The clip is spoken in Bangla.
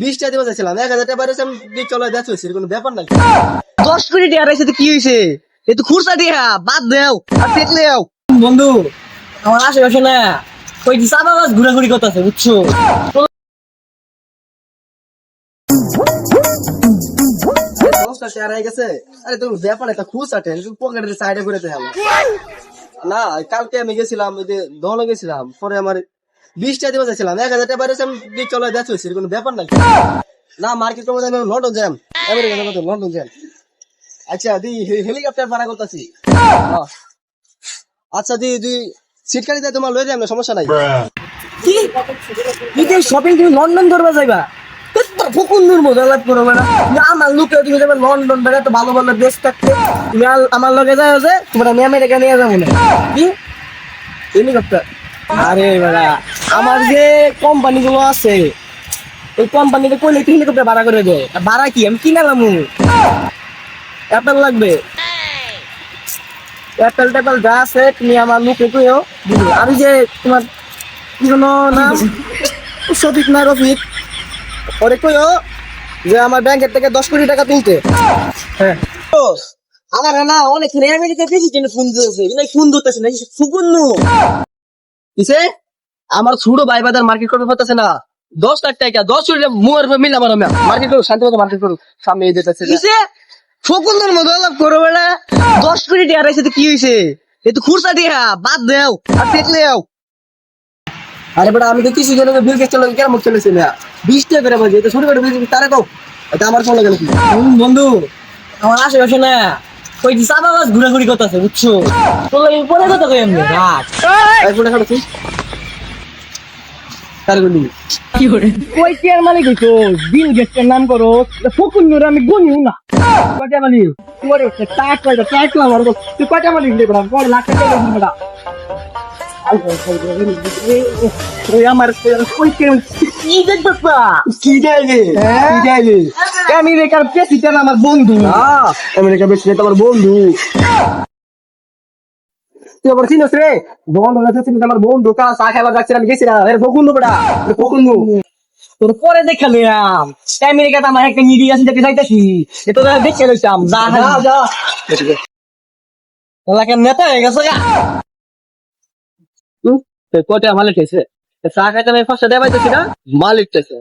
বিশটা দিবস ছিলাম এক হাজার টাকা পারেছে চলে কোনো ব্যাপার নাই। দশ কোটি টাকা রাইছে কি হয়েছে? এ তো খুরসা দিয়া বাদ দেও আর যাও বন্ধু আমার আশেপাশে না ওই যে চাপা গাছ ঘুরাঘুরি করতেছে বুঝছ? শেয়ার হয়ে গেছে। আরে ব্যাপার একটা খুশ পকেটের সাইডে ঘুরেতে হবে না, কালকে আমি গেছিলাম ওই যে দহলে গেছিলাম, পরে আমার বিশটা দিবস এক হাজার টাকা আমি কোনো ব্যাপার নাই। না, মার্কেট করব আমি লন্ডন যাব লন্ডন জ্যাম আচ্ছা দি হেলিকপ্টার ভাড়া করতেছি। আচ্ছা দি তুই সিট কাটিতে তোমার লয়ে যাম না সমস্যা নাই। কি? শপিং তুমি লন্ডন করবে যাইবা? ফকুন্দুর মজা লাভ করবে না আমার লোকে তুমি যাবে লন্ডন বেড়ে তো ভালো ভালো দেশ থাকতে, তুমি আমার লগে যাও যে, তোমার আমি আমেরিকা নিয়ে যাব না। কি? হেলিকপ্টার? আরে বাবা আমার যে কোম্পানি গুলো আছে ওই কোম্পানিতে কইলে তুই হেলিকপ্টার ভাড়া করে দে ভাড়া কি? আমি কিনালাম অ্যাপেল লাগবে। অ্যাপেল ট্যাপেল যা আছে, তুমি আমার লোকে কইও আর যে তোমার কি যেন নাম? সঠিক না রফিক? কইও যে আমার ব্যাংকের থেকে দশ কোটি টাকা তুলতে। হ্যাঁ। আমার না অনেক আমেরিকা প্রেসিডেন্ট ফোন কিন্তু ফোন ধরতেছে না সুগুন্নু কিসে? আমার ছোট ভাই বাজার মার্কেট করতে পারতেছে না। দশ লাখ টাকা দশ কোটি মুয়ার মিল আমার মার্কেট করুক শান্তি মতো মার্কেট করুক সামনে এই যেতেছে কিসে? ফকুন্দর মতো লাভ করবে না দশ কোটি টাকা রাইছে তো কি হয়েছে এ তো খুরসা দিয়া বাদ দেও আর দেখলে যাও আরে বেটা আমি তো কিছু জন বিল কেস চলে কেন মুখ চলেছে না? বিশ টাকা করে বাজে এটা ছোট করে বিল তারা কও? এটা আমার নাকি হুম, বন্ধু। আমার আশেপাশে না ওই যে চাপা গাছ ঘুরাঘুরি করতেছে বুঝছ? তোর লাগে পরে কথা কই আমি রাত এক ফোন খাটো তুই তার গুলি? ওই চেয়ার মালিক হইতো বিল গেটের নাম করো ফকুন্নুর আমি গুনিও না। কয়টা মালিক? তোর টাক কয়টা? টাক লাভ আর তুই কয়টা মালিক দিলে বড় বড় লাখ টাকা আমার আমেরিকার প্রেসিডেন্ট বন্ধু আমেরিকা বেশি তোমার বন্ধু তুই আবার চিনিস রে বন্ধু চিনিস আমার চা খেলা এর বেটা তোর পরে দেখে লইয়াম আমেরিকাতে আমার একটা নিডি আছে যেতে চাইতেছি এটা তো দেখে যা যা নেতা হয়ে গেছে গা কয়টা মালিক হয়েছে চা খাইতে আমি ফার্স্টে দেবাইতেছি না মালিক চাইছে